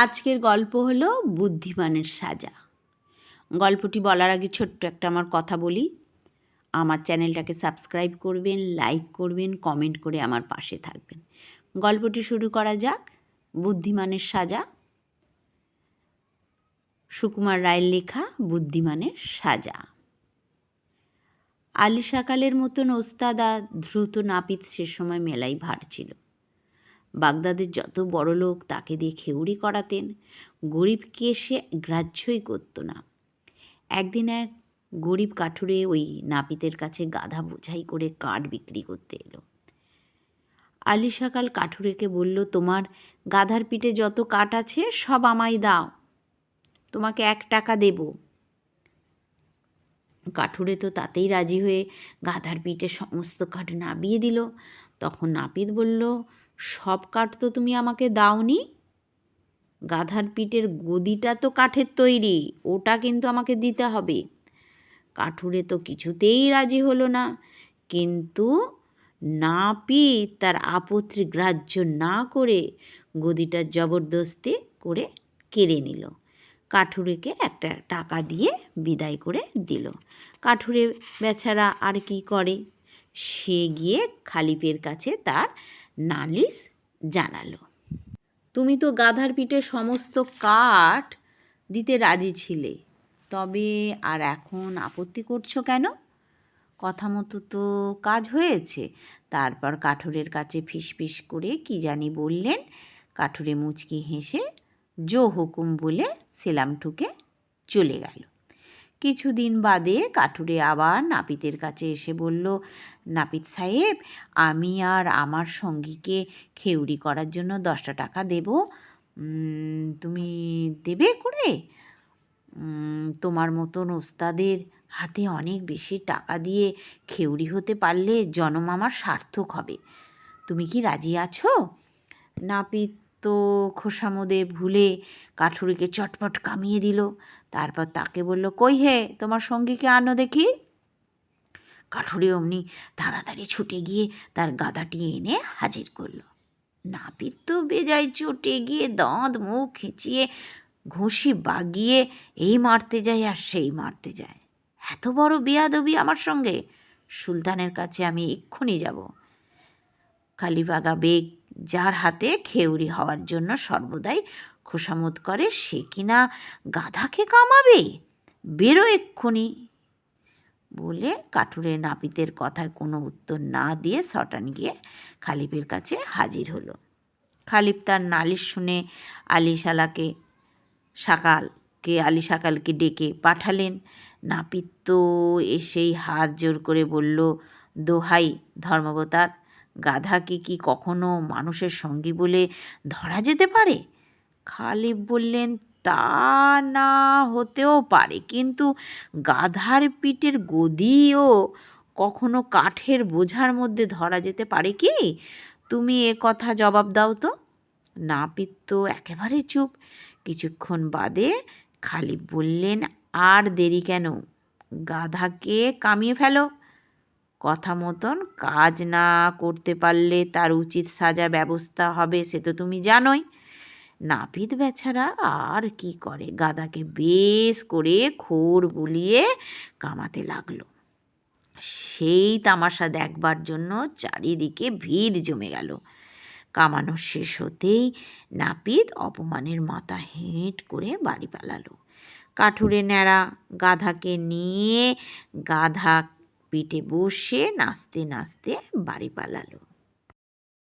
আজকের গল্প হলো বুদ্ধিমানের সাজা। গল্পটি বলার আগে ছোট্ট একটা আমার কথা বলি। আমার চ্যানেলটাকে সাবস্ক্রাইব করবেন, লাইক করবেন, কমেন্ট করে আমার পাশে থাকবেন। গল্পটি শুরু করা যাক। বুদ্ধিমানের সাজা। সুকুমার রায়ের লেখা বুদ্ধিমানের সাজা। আলি সাকালের মতন ওস্তাদা দ্রুত নাপিত সে সময় মেলাই ভার ছিল। বাগদাদের যত বড় লোক তাকে দিয়ে খেউড়ি করাতেন, গরিবকে সে গ্রাহ্যই করত না। একদিন এক গরিব কাঠুরে ওই নাপিতের কাছে গাধা বোঝাই করে কাঠ বিক্রি করতে এলো। আলি সকাল কাঠুরেকে বলল, তোমার গাধার পিঠে যত কাঠ আছে সব আমায় দাও, তোমাকে এক টাকা দেব। কাঠুরে তো তাতেই রাজি হয়ে গাধার পিঠে সমস্ত কাঠ নাবিয়ে দিল। তখন নাপিত বলল সব কাঠ তো তুমি আমাকে দাওনি। গাধার পিঠের গদিটা তো কাঠের তৈরি, ওটা কিন্তু আমাকে দিতে হবে। কাঠুরে তো কিছুতেই রাজি হলো না। কিন্তু নাপিত তার আপত্তি গ্রাহ্য না করে গদিটা জবরদস্তি করে কেড়ে নিল। কাঠুরেকে একটা টাকা দিয়ে বিদায় করে দিল। কাঠুরে বেচারা আর কি করে? সে গিয়ে খালিফের কাছে তার নালিশ জানালো। তুমি তো গাধার পিঠে সমস্ত কাঠ দিতে রাজি ছিলে, তবে আর এখন আপত্তি করছ কেন? কথা মতো তো কাজ হয়েছে। তারপর কাঠুরের কাছে ফিসফিস করে কি জানি বললেন, কাঠুরে মুচকি হেসে জো হুকুম বলে সেলাম ঠুকে চলে গেল। কিছুদিন বাদে কাঠুরে আবার নাপিতের কাছে এসে বলল, নাপিত সাহেব, আমি আর আমার সঙ্গীকে খেউড়ি করার জন্য দশটা টাকা দেব। তুমি দেবে করে? তোমার মতন ওস্তাদের হাতে অনেক বেশি টাকা দিয়ে খেউড়ি হতে পারলে জনম আমার সার্থক হবে। তুমি কি রাজি আছো? নাপিত তো খোসামোদে ভুলে কাঠুরিকে চটপট কামিয়ে দিল। তারপর তাকে বলল, কই হে, তোমার সঙ্গীকে আনো দেখি? কাঠুরে অমনি তাড়াতাড়ি ছুটে গিয়ে তার গাদাটি এনে হাজির করল। নাপিত তো বেজায় চটে গিয়ে দাঁত, মুখ খেঁচিয়ে ঘুষি বাগিয়ে এই মারতে যায় আর সেই মারতে যায়। এত বড় বেয়াদবি আমার সঙ্গে। সুলতানের কাছে আমি এক্ষুনি যাব। কালীবাগা বেগ যার হাতে খেউরি হওয়ার জন্য সর্বদাই খোসামত করে, সে কিনা গাধাকে কামাবে? বেরো এক্ষুনি। বলে কাঠুরে নাপিতের কথায় কোনো উত্তর না দিয়ে সটান গিয়ে খালিফের কাছে হাজির হলো। খালিফ তার নালিশ শুনে আলি শালাকে সাকালকে আলি সাকালকে ডেকে পাঠালেন। নাপিত তো এসেই হাত জোর করে বলল, দোহাই ধর্মবতার গাধাকে কি কখনো মানুষের সঙ্গী বলে ধরা যেতে পারে? খালিফ বললেন, তা না হতেও পারে। কিন্তু গাধার পিঠের গদিও কখনো কাঠের বোঝার মধ্যে ধরা যেতে পারে কি? তুমি এ কথা জবাব দাও তো। নাপিত তো একেবারে চুপ। কিছুক্ষণ বাদে খালিফ বললেন, আর দেরি কেন? গাধাকে কামিয়ে ফেলো। কথা মতন কাজ না করতে পারলে তার উচিত সাজা ব্যবস্থা হবে, সে তো তুমি জানোই। নাপিত বেচারা আর কি করে? গাদাকে বেশ করে খোর বুলিয়ে কামাতে লাগল। সেই তামাশা দেখবার জন্য চারিদিকে ভিড় জমে গেল। কামানো শেষ হতেই নাপিত অপমানের মাথা হেঁট করে বাড়ি পালালো। কাঠুরে ন্যাড়া গাধাকে নিয়ে গাধা পিঠে বসে নাচতে নাচতে বাড়ি পালালো।